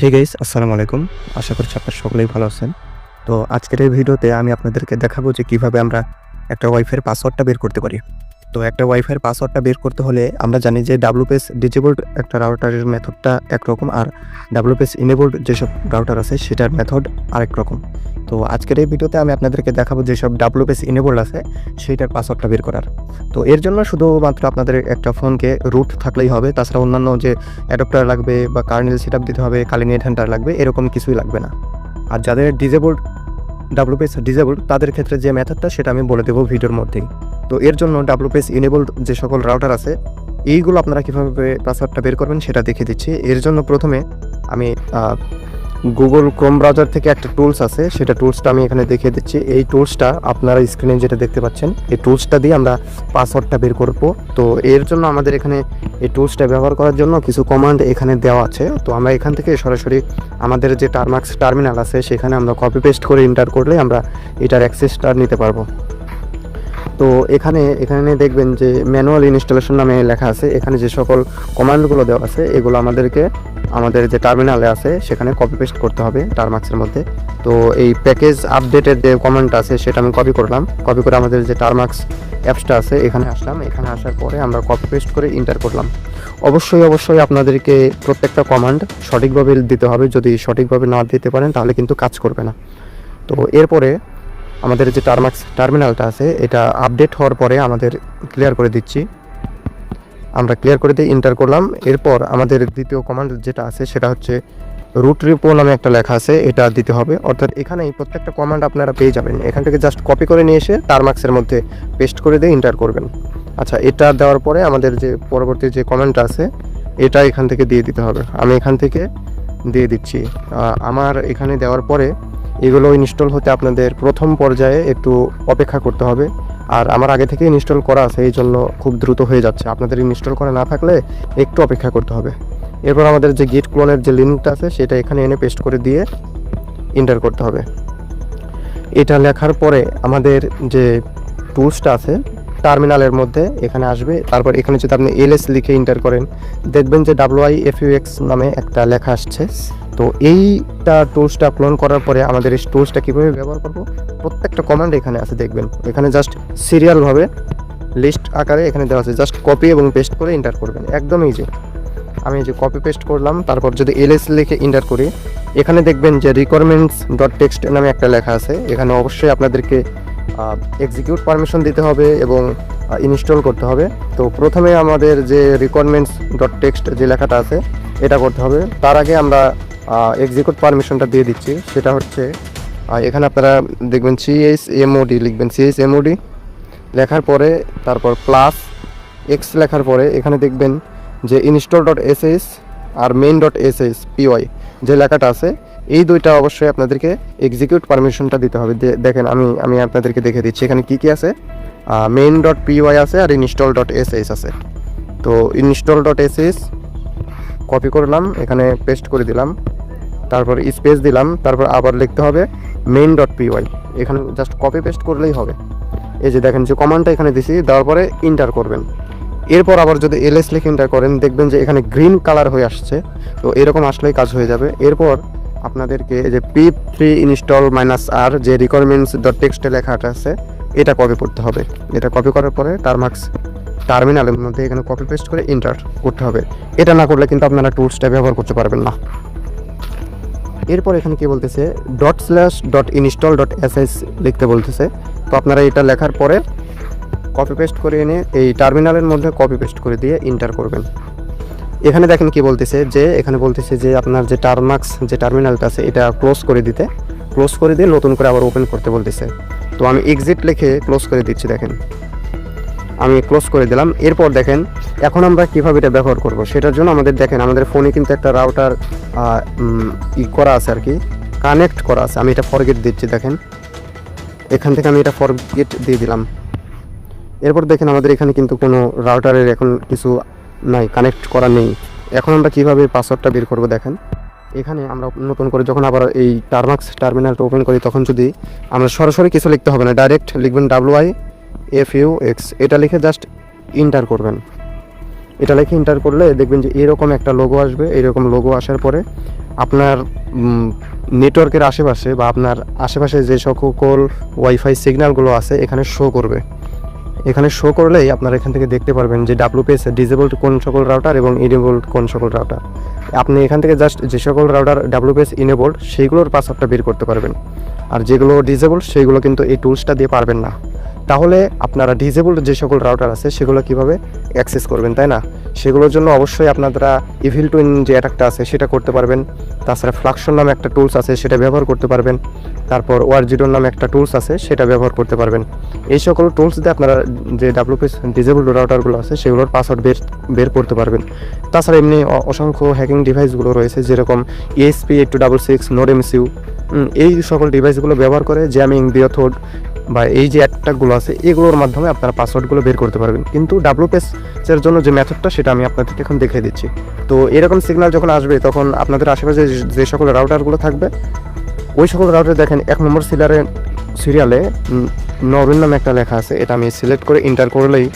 Hey guys আসসালামু আলাইকুম। আশা করছি আপনারা সকলেই ভালো আছেন। তো আজকের এই ভিডিওতে আমি আপনাদেরকে দেখাবো যে কীভাবে আমরা একটা ওয়াইফের পাসওয়ার্ডটা বের করতে পারি। তো একটা ওয়াইফাইয়ের পাসওয়ার্ডটা বের করতে হলে আমরা জানি যে ডাব্লুপিএস ডিজেবলড একটা রাউটারের মেথডটা একরকম আর ডাব্লুপিএস ইনেবলড যেসব রাউটার আছে সেটার মেথড আরেক রকম। তো আজকের এই ভিডিওতে আমি আপনাদেরকে দেখাবো যেসব ডাব্লুপিএস ইনেবলড আছে সেইটার পাসওয়ার্ডটা বের করার। তো এর জন্য শুধুমাত্র আপনাদের একটা ফোনকে রুট থাকলেই হবে, তাছাড়া অন্যান্য যে অ্যাডপ্টার লাগবে বা কার্নেল সেট দিতে হবে খালি নেট হ্যান্ডার লাগবে, এরকম কিছুই লাগবে না। আর যাদের ডিজেবলড ডাব্লুপিএস ডিজেবলড তাদের ক্ষেত্রে যে মেথডটা সেটা আমি বলে দেবো ভিডিওর মধ্যেই। তো এর জন্য ডাব্লুপিএস ইনেবলড যে সকল রাউটার আছে, এইগুলো আপনারা কীভাবে পাসওয়ার্ডটা বের করবেন সেটা দেখে দিচ্ছি। এর জন্য প্রথমে আমি গুগল ক্রোম ব্রাউজার থেকে একটা টুলস আছে, সেটা টুলসটা আমি এখানে দেখিয়ে দিচ্ছি। এই টুলসটা আপনারা স্ক্রিনে যেটা দেখতে পাচ্ছেন, এই টুলসটা দিয়ে আমরা পাসওয়ার্ডটা বের করব। তো এর জন্য আমাদের এখানে এই টুলসটা ব্যবহার করার জন্য কিছু কমান্ড এখানে দেওয়া আছে। তো আমরা এখান থেকে সরাসরি আমাদের যে টার্মাক্স টার্মিনাল আছে, সেখানে আমরা কপি পেস্ট করে ইন্টার করলে আমরা এটার অ্যাক্সেসটা নিতে পারব। তো এখানে এখানে দেখবেন যে ম্যানুয়াল ইনস্টলেশন নামে লেখা আছে। এখানে যে সকল কমান্ডগুলো দেওয়া আছে, এগুলো আমাদেরকে, আমাদের যে টার্মিনালে আছে, সেখানে কপি পেস্ট করতে হবে টার্মাক্সের মধ্যে। তো এই প্যাকেজ আপডেটের যে কমান্ডটা আছে, সেটা আমি কপি করলাম। কপি করে আমাদের যে টার্মাক্স অ্যাপসটা আছে, এখানে আসলাম। এখানে আসার পরে আমরা কপি পেস্ট করে ইন্টার করলাম। অবশ্যই অবশ্যই আপনাদেরকে প্রত্যেকটা কমান্ড সঠিকভাবে দিতে হবে। যদি সঠিকভাবে না দিতে পারেন, তাহলে কিন্তু কাজ করবে না। তো এরপরে আমাদের যে টার্মাক্স টার্মিনালটা আছে, এটা আপডেট হওয়ার পরে আমাদের ক্লিয়ার করে দিচ্ছি। আমরা ক্লিয়ার করে দিয়ে ইন্টার করলাম। এরপর আমাদের দ্বিতীয় কমান্ড যেটা আছে, সেটা হচ্ছে রুট রিপো নামে একটা লেখা আছে, এটা দিতে হবে। অর্থাৎ এখানেই প্রত্যেকটা কমান্ড আপনারা পেয়ে যাবেন। এখান থেকে জাস্ট কপি করে নিয়ে এসে টার্মাক্সের মধ্যে পেস্ট করে দিয়ে ইন্টার করবেন। আচ্ছা এটা দেওয়ার পরে আমাদের যে পরবর্তী যে কমেন্টটা আছে, এটা এখান থেকে দিয়ে দিতে হবে। আমি এখান থেকে দিয়ে দিচ্ছি। আমার এখানে দেওয়ার পরে এগুলো ইনস্টল হতে আপনাদের প্রথম পর্যায়ে একটু অপেক্ষা করতে হবে। আর আমার আগে থেকে ইনস্টল করা আছে, এই জন্য খুব দ্রুত হয়ে যাচ্ছে। আপনাদের ইনস্টল করা না থাকলে একটু অপেক্ষা করতে হবে। এরপর আমাদের যে গিট ক্লোনের যে লিঙ্কটা আছে, সেটা এখানে এনে পেস্ট করে দিয়ে ইন্টার করতে হবে। এটা লেখার পরে আমাদের যে টুলসটা আছে টার্মিনালের মধ্যে এখানে আসবে। তারপর এখানে যদি আপনি এলএস লিখে ইন্টার করেন, দেখবেন যে ডাব্লুআই এফইউএক্স নামে একটা লেখা আসছে। তো এইটা টুলসটা ক্লোন করার পরে আমাদের এই টুলসটা কীভাবে ব্যবহার করব, প্রত্যেকটা কমান্ড এখানে আছে দেখবেন। এখানে জাস্ট সিরিয়ালভাবে লিস্ট আকারে এখানে দেওয়া আছে। জাস্ট কপি এবং পেস্ট করে ইন্টার করবেন। একদম ইজি আমি যে কপি পেস্ট করলাম, তারপর যদি এলএস লিখে ইন্টার করি, এখানে দেখবেন যে রিকোয়ারমেন্টস ডট টেক্সট নামে একটা লেখা আছে। এখানে অবশ্যই আপনাদেরকে এক্সিকিউট পারমিশন দিতে হবে এবং ইনস্টল করতে হবে। তো প্রথমে আমাদের যে রিকোয়ারমেন্টস ডট টেক্সট যে লেখাটা আছে, এটা করতে হবে। তার আগে আমরা এক্সিকিউট পারমিশনটা দিয়ে দিচ্ছি। সেটা হচ্ছে এখানে আপনারা দেখবেন সিএস এমওডি লিখবেন সিএস এমওডি লেখার পরে, তারপর প্লাস এক্স লেখার পরে, এখানে দেখবেন যে install dot S R main dot SS PY যে লেখাটা আছে এই দুইটা অবশ্যই আপনাদেরকে এক্সিকিউট পারমিশনটা দিতে হবে। দেখেন, আমি আমি আপনাদেরকে দেখে দিচ্ছি। এখানে কি কি আছে? মেইন ডট পিওয়াই আছে আর ইনস্টল ডট এস এস আছে। তো install dot S S copy করলাম, এখানে পেস্ট করে দিলাম। তারপর স্পেস দিলাম, তারপর আবার লিখতে হবে মেইন ডট পিওয়াই এখানে জাস্ট কপি পেস্ট করলেই হবে। এই যে দেখেন যে কমান্ডটা এখানে দিছি, দেওয়ার পরে ইন্টার করবেন। এরপর আবার যদি এলএস লিখে এন্টার করেন, দেখবেন যে এখানে গ্রিন কালার হয়ে আসছে। তো এরকম আসলেই কাজ হয়ে যাবে। এরপর আপনাদেরকে যে P three install minus R যে রিকোয়ারমেন্টস ডট টেক্সটে লেখাটা আছে এটা কপি করতে হবে। এটা কপি করার পরে টার্মাক্স টার্মিনালের মধ্যে এখানে কপি পেস্ট করে ইন্টার করতে হবে। এটা না করলে কিন্তু আপনারা টুলসটা ব্যবহার করতে পারবেন না। এরপর এখানে কি বলতেছে? Dot slash dot install dot S S লিখতে বলতেছে। তো আপনারা এটা লেখার পরে কপি পেস্ট করে এনে এই টার্মিনালের মধ্যে কপি পেস্ট করে দিয়ে ইন্টার করবেন। এখানে দেখেন কি বলতেছে, যে এখানে বলতেছে যে আপনার যে টার্মাক্স, যে টার্মিনালটা আছে, এটা ক্লোজ করে দিতে। ক্লোজ করে দিয়ে নতুন করে আবার ওপেন করতে বলতেছে। তো আমি এক্সিট লিখে ক্লোজ করে দিচ্ছি, দেখেন। আমি ক্লোজ করে দিলাম। এরপর দেখেন, এখন আমরা কীভাবে এটা ব্যবহার করব সেটার জন্য আমাদের দেখেন, আমাদের ফোনে কিন্তু একটা রাউটার ই করা আছে আর কি কানেক্ট করা আছে। আমি এটা ফরগেট দিচ্ছি, দেখেন। এখান থেকে আমি এটা ফরগেট দিয়ে দিলাম। এরপর দেখেন আমাদের এখানে কিন্তু কোনো রাউটারের এখন কিছু নাই কানেক্ট করা নেই। এখন আমরা কীভাবে পাসওয়ার্ডটা বের করব দেখেন। এখানে আমরা নতুন করে যখন আবার এই টার্মাক্স টার্মিনালটা ওপেন করি, তখন যদি আমরা সরাসরি কিছু লিখতে হবে না ডাইরেক্ট লিখবেন W I F U X এটা লিখে জাস্ট ইন্টার করবেন। এটা লিখে ইন্টার করলে দেখবেন যে এরকম একটা লোগো আসবে, এরকম লোগো আসার পরে আপনার নেটওয়ার্কের আশেপাশে বা আপনার আশেপাশে যে সকল ওয়াইফাই সিগন্যালগুলো আছে, এখানে শো করবে। এখানে শো করলেই আপনারা এখান থেকে দেখতে পারবেন যে ডাব্লুপিএস ডিজেবলড কোন সকল রাউটার এবং ইনেবলড কোন সকল রাউটার আপনি এখান থেকে জাস্ট যে সকল রাউটার ডাব্লুপিএস ইনেবলড সেইগুলোর পাসওয়ার্ডটা বের করতে পারবেন। আর যেগুলো ডিজেবল সেইগুলো কিন্তু এই টুলসটা দিয়ে পারবেন না। তাহলে আপনারা ডিজেবল যে সকল রাউটার আছে, সেগুলো কীভাবে অ্যাক্সেস করবেন, তাই না? সেগুলোর জন্য অবশ্যই আপনারা ইভিল টুইন যে অ্যাটাকটা আছে সেটা করতে পারবেন। তাছাড়া ফ্লাকশন নামে একটা টুলস আছে সেটা ব্যবহার করতে পারবেন। তারপর ওয়ারজিডোর নামে একটা টুলস আছে সেটা ব্যবহার করতে পারবেন। এই সকল টুলস দিয়ে আপনারা যে ডাব্লুপিএস ডিজেবল রাউটারগুলো আছে সেগুলোর পাসওয়ার্ড বের বের করতে পারবেন। তাছাড়া এমনি অসংখ্য হ্যাকিং ডিভাইসগুলো রয়েছে যেরকম ESP eight two double six node MCU এই সকল ডিভাইসগুলো ব্যবহার করে জ্যামিং বিয়থোড বা এই যে অ্যাটাকগুলো আছে, এগুলোর মাধ্যমে আপনারা পাসওয়ার্ডগুলো বের করতে পারবেন। কিন্তু ডাব্লুপিএস এর জন্য যে মেথডটা সেটা আমি আপনাদেরকে এখন দেখিয়ে দিচ্ছি। তো এরকম সিগন্যাল যখন আসবে, তখন আপনাদের আশেপাশে যে- যে সকল রাউটারগুলো থাকবে, ওই সকল রাউটার দেখেন, এক নম্বর সিলারে সিরিয়ালে নরুন নামে একটা লেখা আছে, এটা আমি সিলেক্ট করে ইন্টার করলেই,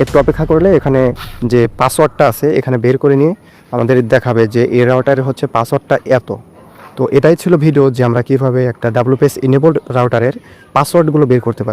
একটু অপেক্ষা করলে এখানে যে পাসওয়ার্ডটা আছে, এখানে বের করে নিয়ে আমাদের দেখাবে যে এই রাউটারের হচ্ছে পাসওয়ার্ডটা এত। তো এটাই ছিল ভিডিও যে আমরা কীভাবে একটা ডাব্লুপিএস ইনেবলড রাউটারের পাসওয়ার্ডগুলো বের করতে পারি।